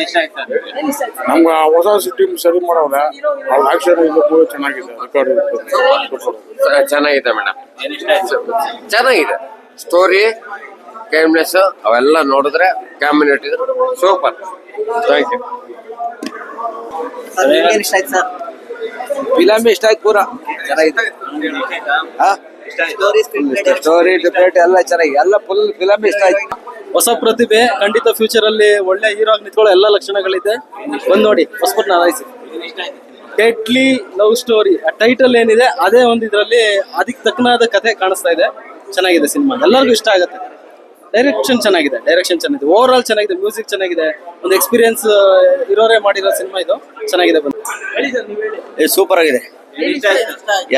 ಇಷ್ಟ ಆಯ್ತಾ ನಮ್ಗೆ ಹೊಸ ಟೀಮ್ ಸರಿ ಮಾಡವ್ರೆ. ಅವ್ರ ಆಕ್ಷನ್ ಚೆನ್ನಾಗಿದೆ ರೆಕಾರ್ಡ್ ಚೆನ್ನಾಗಿದೆ ಮೇಡಮ್ ಏನ್ ಇಷ್ಟ ಆಯ್ತು ಚೆನ್ನಾಗಿದೆ ಸ್ಟೋರಿ ಗೇಮ್ನೆಸ್ ಅವೆಲ್ಲ ನೋಡಿದ್ರೆ ಕಾಂಬಿನೇಟ್ ಇದ್ರೆ ಸೂಪರ್ ಥ್ಯಾಂಕ್ ಯು ಇಷ್ಟ ಆಯ್ತು? ಸರ್ ಫಿಲಮ್ ಇಷ್ಟ ಆಯ್ತು ಪೂರ. ಚೆನ್ನಾಗಿದೆ. ಸ್ಟೋರಿ ಡಿಬೇಟ್ ಎಲ್ಲ ಚೆನ್ನಾಗಿ ಎಲ್ಲ ಫುಲ್ ಫಿಲಮ್ ಇಷ್ಟ ಆಯ್ತು. ಹೊಸ ಪ್ರತಿಭೆ ಖಂಡಿತ ಫ್ಯೂಚರ್ ಅಲ್ಲಿ ಒಳ್ಳೆ ಹೀರೋ ಆಗಿ ನಿಂತ್ಕೊಳ್ಳೋ ಎಲ್ಲ ಲಕ್ಷಣಗಳಿದೆ. ಬಂದ್ ನೋಡಿ ಹೊಸಪುರ್ ನಾರಾಯಿಸಿ ಡೆಡ್ಲಿ ಲವ್ ಸ್ಟೋರಿ ಆ ಟೈಟಲ್ ಏನಿದೆ ಅದೇ ಒಂದು ಇದರಲ್ಲಿ ಅದಕ್ಕೆ ತಕ್ಕನಾದ ಕಥೆ ಕಾಣಿಸ್ತಾ ಇದೆ. ಚೆನ್ನಾಗಿದೆ ಸಿನಿಮಾ. ಎಲ್ಲರಿಗೂ ಇಷ್ಟ ಆಗುತ್ತೆ. ಡೈರೆಕ್ಷನ್ ಚೆನ್ನಾಗಿದೆ ಡೈರೆಕ್ಷನ್ ಚೆನ್ನಾಗಿದೆ. ಓವರ್ ಆಲ್ ಚೆನ್ನಾಗಿದೆ ಮ್ಯೂಸಿಕ್ ಚೆನ್ನಾಗಿದೆ. ಒಂದು ಎಕ್ಸ್ಪೀರಿಯನ್ಸ್ ಇರೋರೇ ಮಾಡಿರೋ ಸಿನಿಮಾ ಇದು. ಚೆನ್ನಾಗಿದೆ ಬಂದು. ಸೂಪರ್ ಆಗಿದೆ.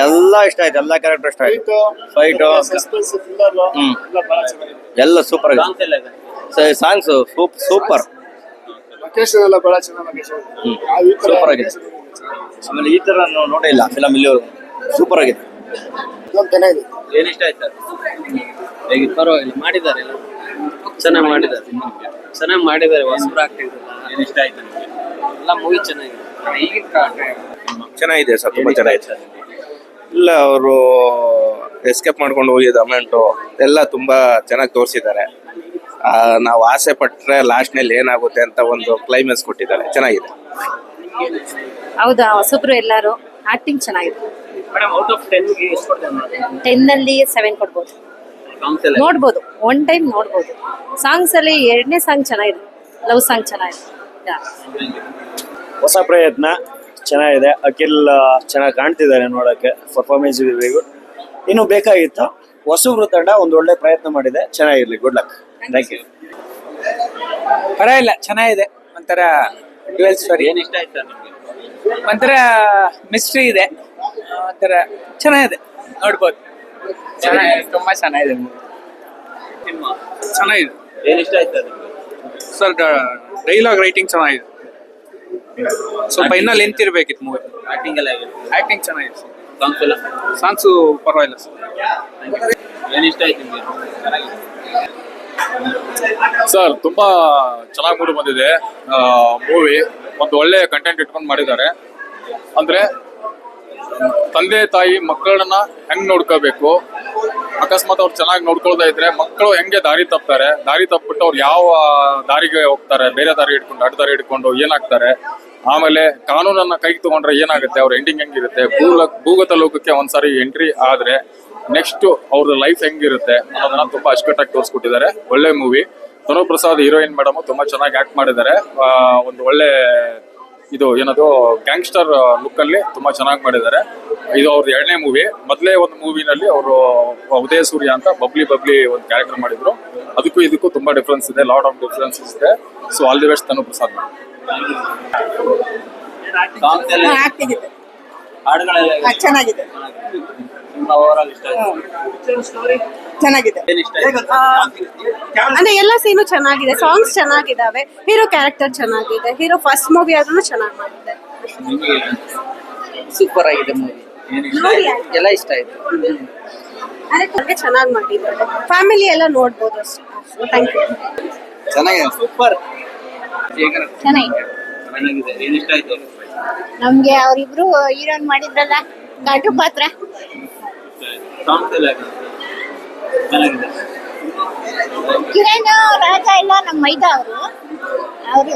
ಎಲ್ಲ ಇಷ್ಟ ಆಯ್ತು ಎಲ್ಲ ಕ್ಯಾರೆಕ್ಟರ್ ಇಷ್ಟ ಆಯ್ತು. ಫೈಟ್ ಹ್ಮ್. ಎಲ್ಲ ಸೂಪರ್ ಆಗಿದೆ. ಸಾಂಗ್ಸ್ ಸೂಪರ್ ಎಲ್ಲ ಬಹಳ ಚೆನ್ನಾಗಿ ಸೂಪರ್ ಆಗಿದೆ. ಆಮೇಲೆ ಈ ತರ ನೋಡಿಲ್ಲ ನೋಡೇ ಇಲ್ಲ ಫಿಲಮ್ ಇಲ್ಲಿವರೆಗೂ ಸೂಪರ್ ಆಗಿದೆ. ಚೆನ್ನಾಗಿದೆ ಏನ್ ಇಷ್ಟ ಆಯ್ತು? ಪರವಾಗಿಲ್ಲ ಮಾಡಿದ್ದಾರೆ ಚೆನ್ನಾಗಿ ಮಾಡಿದ್ದಾರೆ. ಚೆನ್ನಾಗಿ ಮಾಡಿದ್ದಾರೆ ಹೊಸಬ್ರು ಆಗ್ತಿದ್ರು ಏನ್ ಇಷ್ಟ ಆಯ್ತು ನಿಮ್ಗೆ? ಎಲ್ಲ ಮೂವಿ ಚೆನ್ನಾಗಿದೆ. ಚೆನ್ನಾಗಿದೆ ಸರ್ ತುಂಬಾ ಚೆನ್ನಾಗಿದೆ. ಇಲ್ಲ ಅವರು ಎಸ್ಕೇಪ್ ಮಾಡ್ಕೊಂಡು ಹೋಗಿದ್ದು ಅಮೌಂಟು ಎಲ್ಲ ತುಂಬಾ ಚೆನ್ನಾಗಿ ತೋರಿಸಿದ್ದಾರೆ. ನಾವು ಆಸೆ ಪಟ್ಟರೆ ಲಾಸ್ಟ್ನಲ್ಲಿ ಏನಾಗುತ್ತೆ ಅಂತ ಒಂದು ಕ್ಲೈಮ್ಯಾಕ್ಸ್ ಕೊಟ್ಟಿದ್ದಾರೆ. ಚೆನ್ನಾಗಿದೆ. ಹೌದಾ ಹೊಸಬ್ರು ಎಲ್ಲರೂ? ಆಕ್ಟಿಂಗ್ ಚೆನ್ನಾಗಿದೆ. ಮೇಡಮ್ ಔಟ್ ಆಫ್ ಟೆನ್ಗೆ ಎಷ್ಟು ಟೆನ್ ಅಲ್ಲಿ ಸೆವೆನ್ ಕೊಡ್ಬೋದು. ನೋಡ್ಬೋದು ಒನ್ ಟೈಮ್ ನೋಡ್ಬೋದು. ಸಾಂಗ್ಸ್ ಅಲ್ಲಿ ಎರಡನೇ ಸಾಂಗ್ ಚೆನ್ನಾಗಿದೆ. ಲವ್ ಸಾಂಗ್ ಚೆನ್ನಾಗಿದೆ. ಯಾ. ಹೊಸ ಪ್ರಯತ್ನ. ಚೆನ್ನಾಗಿದೆ. ಅಖಿಲ್ ಚೆನ್ನಾಗಿ ಕಾಣ್ತಿದ್ದಾರೆ ನೋಡೋಕ್ಕೆ ಪರ್ಫಾರ್ಮೆನ್ಸ್ ವೆರಿ ಗುಡ್ ಇನ್ನು ಬೇಕಾಗಿತ್ತು. ಹೊಸಬ್ರು ತಂಡ ಒಂದು ಒಳ್ಳೆ ಪ್ರಯತ್ನ ಮಾಡಿದೆ. ಚೆನ್ನಾಗಿರ್ಲಿ. ಗುಡ್ ಲಕ್ ಥ್ಯಾಂಕ್ ಯು ಪರವಾಗಿಲ್ಲ. ಚೆನ್ನಾಗಿದೆ. ಒಂಥರ ಡ್ಯುವೆಲ್ ಸ್ಟೋರಿ ಏನು ಇಷ್ಟ ಆಯ್ತಾ ನಿಮ್ಗೆ? ಒಂಥರ ಮಿಸ್ಟ್ರಿ ಇದೆ. ಒಂಥರ ಚೆನ್ನಾಗಿದೆ. ನೋಡ್ಬೋದು. ಚೆನ್ನಾಗಿದೆ. ತುಂಬಾ ಚೆನ್ನಾಗಿದೆ. ಚೆನ್ನಾಗಿದೆ. ಏನು ಇಷ್ಟ ಆಯ್ತಾ ನಿಮ್ಗೆ? ಸರ್ ಡೈಲಾಗ್ ರೈಟಿಂಗ್ ಚೆನ್ನಾಗಿದೆ. ಸ್ವಲ್ಪ ಇನ್ನ ಲೆಂತ್ ಇರ್ಬೇಕಿತ್ತು ಮೂವಿ ಆಕ್ಟಿಂಗ್ ಎಲ್ಲ ಹೇಗಿದೆ ಆಕ್ಟಿಂಗ್ ಚೆನ್ನಾಗಿದೆ ಸಾಂಗ್ಸ್ ಎಲ್ಲ? ಸಾಂಗ್ಸು ಪರವಾಗಿಲ್ಲ ಸರ್ ಏನು ಇಷ್ಟ ಆಯ್ತು ನಿಮ್ಗೆ? ಚೆನ್ನಾಗಿದೆ ಸರ್ ತುಂಬಾ ಚೆನ್ನಾಗಿ ಮೂಡಿ ಬಂದಿದೆ ಮೂವಿ ಒಂದು ಒಳ್ಳೆ ಕಂಟೆಂಟ್ ಇಟ್ಕೊಂಡು ಮಾಡಿದ್ದಾರೆ. ಅಂದ್ರೆ ತಂದೆ ತಾಯಿ ಮಕ್ಕಳನ್ನ ಹೆಂಗ್ ನೋಡ್ಕೋಬೇಕು? ಅಕಸ್ಮಾತ್ ಅವ್ರು ಚೆನ್ನಾಗಿ ನೋಡ್ಕೊಳ್ತಾ ಇದ್ರೆ ಮಕ್ಕಳು ಹೆಂಗೆ ದಾರಿ ತಪ್ತಾರೆ? ದಾರಿ ತಪ್ಪಿಟ್ಟು ಅವ್ರು ಯಾವ ದಾರಿಗೆ ಹೋಗ್ತಾರೆ? ಬೇರೆ ದಾರಿ ಹಿಡ್ಕೊಂಡು, ಅಡ್ಡ ದಾರಿ ಹಿಡ್ಕೊಂಡು ಏನಾಗ್ತಾರೆ? ಆಮೇಲೆ ಕಾನೂನನ್ನ ಕೈಗೆ ತಗೊಂಡ್ರೆ ಏನಾಗುತ್ತೆ? ಅವ್ರ ಎಂಡಿಂಗ್ ಹೆಂಗಿರುತ್ತೆ? ಭೂಲ, ಭೂಗತ ಲೋಕಕ್ಕೆ ಒಂದ್ಸಾರಿ ಎಂಟ್ರಿ ಆದ್ರೆ ನೆಕ್ಸ್ಟ್ ಅವ್ರ ಲೈಫ್ ಹೆಂಗಿರುತ್ತೆ ಅನ್ನೋದನ್ನ ತುಂಬಾ ಅಚ್ಚುಕಟ್ಟಾಗಿ ತೋರಿಸ್ಕೊಟ್ಟಿದ್ದಾರೆ. ಒಳ್ಳೆ movie Tanu Prasad heroine madam ತುಂಬಾ ಚೆನ್ನಾಗಿ ಆಕ್ಟ್ ಮಾಡಿದ್ದಾರೆ. ಒಂದು ಒಳ್ಳೆ ಇದು ಏನದು ಗ್ಯಾಂಗ್ಸ್ಟರ್ ಲುಕ್ ಅಲ್ಲಿ ತುಂಬಾ ಚೆನ್ನಾಗಿ ಮಾಡಿದ್ದಾರೆ. ಇದು ಅವ್ರದ್ದು ಎರಡನೇ ಮೂವಿ ಮೊದಲೇ ಒಂದು ಮೂವಿನಲ್ಲಿ ಅವರು ಉದಯ ಸೂರ್ಯ ಅಂತ ಬಬ್ಲಿ ಬಬ್ಲಿ ಒಂದು ಕ್ಯಾರೆಕ್ಟರ್ ಮಾಡಿದ್ರು. ಅದಕ್ಕೂ ಇದಕ್ಕೂ ತುಂಬಾ ಡಿಫ್ರೆನ್ಸ್ ಇದೆ ಲಾಟ್ ಆಫ್ ಡಿಫ್ರೆನ್ಸ್ ಇದೆ. So all the best Tanu Prasad? ಹಾಡುಗಳೆಲ್ಲ ಚೆನ್ನಾಗಿದೆ. ತುಂಬಾ ಓವರ್ ಆಲ್ ಇಷ್ಟ ಆಯ್ತು. ಚೆನ್ನಾಗಿದೆ. ಏನ್ ಇಷ್ಟ ಆಯ್ತು? ಅಂದ್ರೆ ಎಲ್ಲ ಸೀನು ಚೆನ್ನಾಗಿದೆ. ಸಾಂಗ್ಸ್ ಚೆನ್ನಾಗಿದಾವೆ. ಹೀರೋ ಕ್ಯಾರೆಕ್ಟರ್ ಚೆನ್ನಾಗಿದೆ. ಹೀರೋ ಫಸ್ಟ್ ಮೂವಿ ಆದ್ರೂ ಚೆನ್ನಾಗಿ ಮಾಡಿದ್ದಾರೆ. ಸೂಪರ್ ಆಗಿದೆ ಮೂವಿ ಏನ್ ಇಷ್ಟ ಆಯ್ತು? ಎಲ್ಲ ಇಷ್ಟ ಆಯ್ತು. ಅಂದ್ರೆ ಚೆನ್ನಾಗಿ ಮಾಡಿದ್ದಾರೆ. ಫ್ಯಾಮಿಲಿ ಎಲ್ಲ ನೋಡ್ಬೋದು ಅಷ್ಟೇ. ಥ್ಯಾಂಕ್ ಯು ಚೆನ್ನಾಗಿದೆ ಸೂಪರ್ ಚೆನ್ನಾಗಿದೆ. ಚೆನ್ನಾಗಿದೆ. ಏನ್ ಇಷ್ಟ ಆಯ್ತು? ನಮ್ಗೆ ಅವರಿಬ್ರು ಹೀರೋನ್ ಮಾಡಿದ್ರಲ್ಲ ಗಾಟು ಪಾತ್ರ. ಎಲ್ಲ ಹೇಗಿದೆ? ಚೆನ್ನಾಗಿದೆ. ಕಿರಣ್ ರಾಜ ಎಲ್ಲ ನಮ್ಮ ಮೈದಾ ಅವರು. ಅವರು